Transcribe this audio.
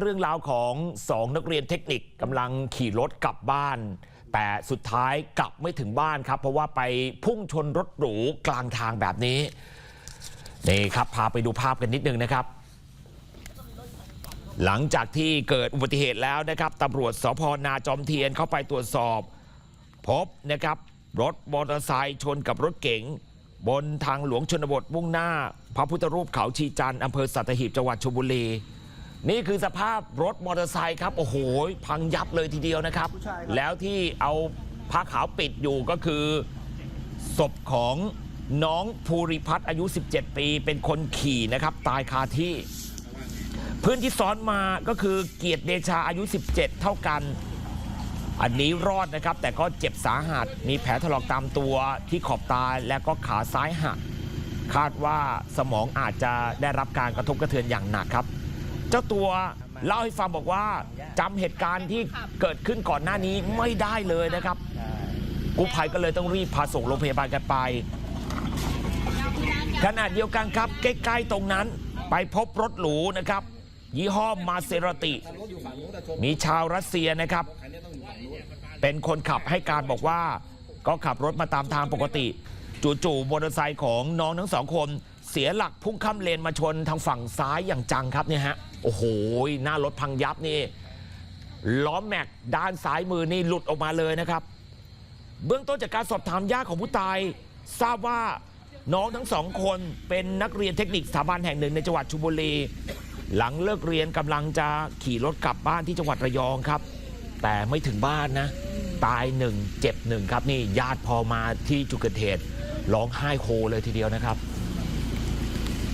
เรื่องราวของสองนักเรียนเทคนิคกำลังขี่รถกลับบ้าน แต่สุดท้ายกลับไม่ถึงบ้านครับ เพราะว่าไปพุ่งชนรถหรูกลางทางแบบนี้นี่ครับพาไปดูภาพกันนิดนึงนะครับ หลังจากที่เกิดอุบัติเหตุแล้วนะครับตำรวจสพนาจอมเทียนเข้าไปตรวจสอบ พบนะครับ รถมอเตอร์ไซค์ชนกับรถเก๋งบนทางหลวงชนบทมุ่งหน้า พระพุทธรูปเขาชีจันทร์อำเภอสัตหีบจังหวัดชลบุรี นี่คือสภาพรถมอเตอร์ไซค์ครับ โอ้โห พังยับเลยทีเดียวนะครับ แล้วที่เอาผ้าขาวปิดอยู่ก็คือ ศพของน้องภูริพัฒน์อายุ 17 ปี เป็นคนขี่นะครับ ตายคาที่เพื่อนที่ซ้อนมาก็คือเกียรติเดชาอายุ 17 เท่ากัน อันนี้รอดนะครับ แต่ก็เจ็บสาหัสมีแผลถลอกตามตัวที่ขอบตาและก็ขาซ้ายหักคาดว่าสมองอาจจะได้รับการกระทบกระเทือนอย่างหนักครับ เจ้าตัวเล่าให้ฟังบอกว่าจำเหตุการณ์ที่เกิดขึ้นก่อนหน้านี้ไม่ได้เลยนะครับกู้ภัยก็เลยต้องรีบพาส่งโรงพยาบาลกันไปขณะเดียวกันครับ ใกล้ๆตรงนั้นไปพบรถหรูนะครับ ยี่ห้อมาเซราติ มีชาวรัสเซียนะครับ เป็นคนขับให้การบอกว่า ก็ขับรถมาตามทางปกติ จู่ๆมอเตอร์ไซค์ของน้องทั้งสองคน เสียหลักพุ่งข้ามเลนมาชนทางฝั่งซ้ายอย่างจังครับเนี่ยฮะโอ้โหหน้ารถพังยับนี่ล้อแม็กด้านซ้ายมือนี่หลุดออกมาเลยนะครับ เบื้องต้นจากการสอบถามญาติของผู้ตาย ทราบว่าน้องทั้งสองคนเป็นนักเรียนเทคนิคสถาบันแห่งหนึ่งในจังหวัดชุมบุรี หลังเลิกเรียนกำลังจะขี่รถกลับบ้านที่จังหวัดระยองครับ แต่ไม่ถึงบ้านนะ ตายหนึ่งเจ็บหนึ่งครับนี่ญาติพอมาที่จุดเกิดเหตุร้องไห้โฮเลยทีเดียวนะครับ